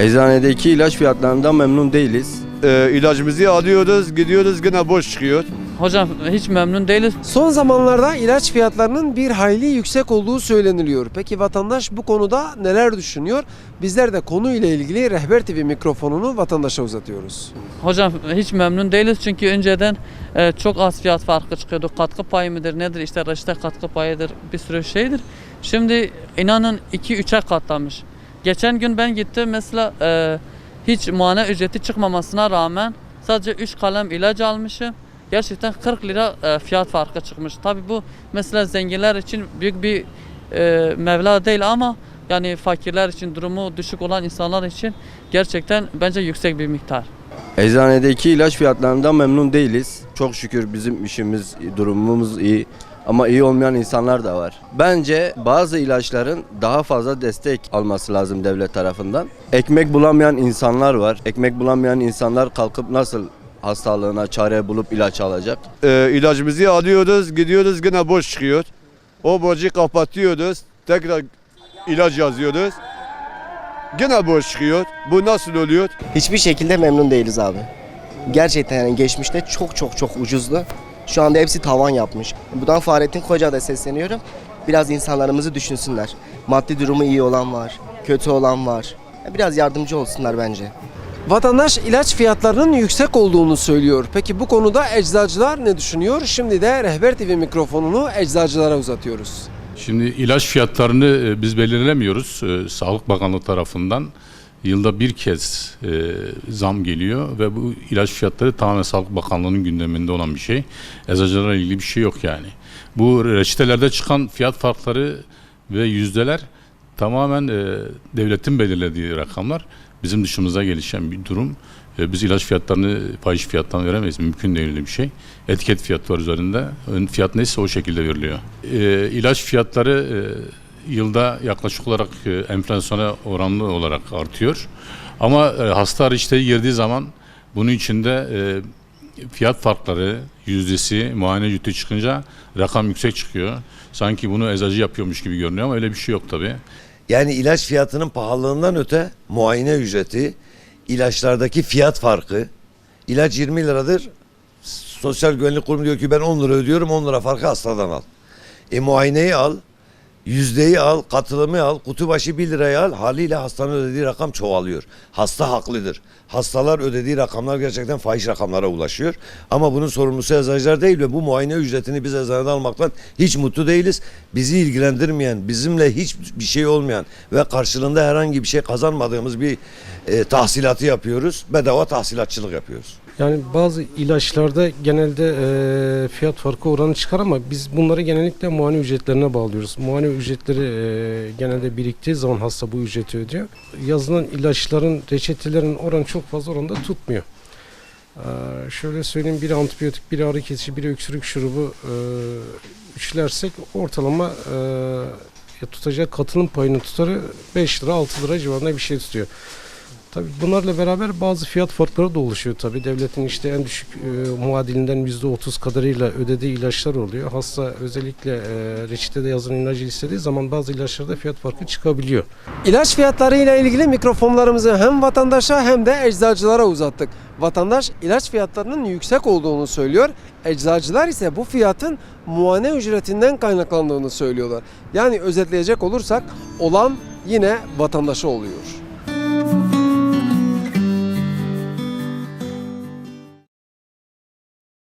Eczanedeki ilaç fiyatlarından memnun değiliz. Ee, ilacımızı alıyoruz, gidiyoruz yine boş çıkıyor. Hocam hiç memnun değiliz. Son zamanlarda ilaç fiyatlarının bir hayli yüksek olduğu söyleniliyor. Peki vatandaş bu konuda neler düşünüyor? Bizler de konuyla ilgili Rehber TV mikrofonunu vatandaşa uzatıyoruz. Hocam hiç memnun değiliz çünkü önceden e, çok az fiyat farkı çıkıyordu. Katkı payı mıdır nedir işte reçete katkı payıdır bir sürü şeydir. Şimdi inanın 2-3'e katlamış. Geçen gün ben gittim mesela e, hiç muayene ücreti çıkmamasına rağmen sadece 3 kalem ilaç almışım. Gerçekten 40 lira e, fiyat farkı çıkmış. Tabi bu mesela zenginler için büyük bir e, mevla değil ama yani fakirler için durumu düşük olan insanlar için gerçekten bence yüksek bir miktar. Eczanedeki ilaç fiyatlarından memnun değiliz. Çok şükür bizim işimiz, durumumuz iyi. Ama iyi olmayan insanlar da var. Bence bazı ilaçların daha fazla destek alması lazım devlet tarafından. Ekmek bulamayan insanlar var. Ekmek bulamayan insanlar kalkıp nasıl hastalığına çare bulup ilaç alacak? Ee, ilacımızı alıyoruz, gidiyoruz yine boş çıkıyor. O borcu kapatıyoruz, tekrar ilaç yazıyoruz. Yine boş çıkıyor. Bu nasıl oluyor? Hiçbir şekilde memnun değiliz abi. Gerçekten yani geçmişte çok çok çok ucuzdu. Şu anda hepsi tavan yapmış. Buradan Fahrettin Koca da sesleniyorum. Biraz insanlarımızı düşünsünler. Maddi durumu iyi olan var, kötü olan var. Biraz yardımcı olsunlar bence. Vatandaş ilaç fiyatlarının yüksek olduğunu söylüyor. Peki bu konuda eczacılar ne düşünüyor? Şimdi de Rehber TV mikrofonunu eczacılara uzatıyoruz. Şimdi ilaç fiyatlarını e, biz belirlemiyoruz. E, Sağlık Bakanlığı tarafından yılda bir kez e, zam geliyor ve bu ilaç fiyatları tamamen Sağlık Bakanlığı'nın gündeminde olan bir şey. Eczacılarla ilgili bir şey yok yani. Bu reçetelerde çıkan fiyat farkları ve yüzdeler tamamen e, devletin belirlediği rakamlar. Bizim dışımıza gelişen bir durum. E, biz ilaç fiyatlarını fahiş fiyattan veremeyiz. Mümkün değil bir şey. Etiket fiyatı var üzerinde. Fiyat neyse o şekilde veriliyor. E, ilaç fiyatları e, yılda yaklaşık olarak e, enflasyona oranlı olarak artıyor. Ama e, hasta reçeteye girdiği zaman bunun içinde e, fiyat farkları, yüzdesi, muayene ücreti çıkınca rakam yüksek çıkıyor. Sanki bunu eczacı yapıyormuş gibi görünüyor ama öyle bir şey yok tabii. Yani ilaç fiyatının pahalılığından öte muayene ücreti, ilaçlardaki fiyat farkı. İlaç 20 liradır. Sosyal Güvenlik Kurumu diyor ki ben 10 lira ödüyorum 10 lira farkı hastadan al. E muayeneyi al, yüzdeyi al, katılımı al, kutu başı 1 liraya al. Haliyle hastanın ödediği rakam çoğalıyor. Hasta haklıdır. Hastalar ödediği rakamlar gerçekten fahiş rakamlara ulaşıyor. Ama bunun sorumlusu eczacılar değil ve bu muayene ücretini biz eczaneden almaktan hiç mutlu değiliz. Bizi ilgilendirmeyen, bizimle hiçbir şey olmayan ve karşılığında herhangi bir şey kazanmadığımız bir e, tahsilatı yapıyoruz. Bedava tahsilatçılık yapıyoruz. Yani bazı ilaçlarda genelde e, fiyat farkı oranı çıkar ama biz bunları genellikle muayene ücretlerine bağlıyoruz. Muayene ücretleri e, genelde biriktiği zaman hasta bu ücreti ödüyor. Yazılan ilaçların, reçetelerin oranı çok fazla oranda tutmuyor. E, şöyle söyleyeyim biri antibiyotik, biri ağrı kesici, biri öksürük şurubu e, üçlersek ortalama e, tutacak katılım payının tutarı 5 lira 6 lira civarında bir şey tutuyor. Tabii bunlarla beraber bazı fiyat farkları da oluşuyor tabii. Devletin işte en düşük e, muadilinden %30 kadarıyla ödediği ilaçlar oluyor. Hasta özellikle e, reçetede yazılan ilacı istediği zaman bazı ilaçlarda fiyat farkı çıkabiliyor. İlaç fiyatları ile ilgili mikrofonlarımızı hem vatandaşa hem de eczacılara uzattık. Vatandaş ilaç fiyatlarının yüksek olduğunu söylüyor. Eczacılar ise bu fiyatın muayene ücretinden kaynaklandığını söylüyorlar. Yani özetleyecek olursak olan yine vatandaşa oluyor.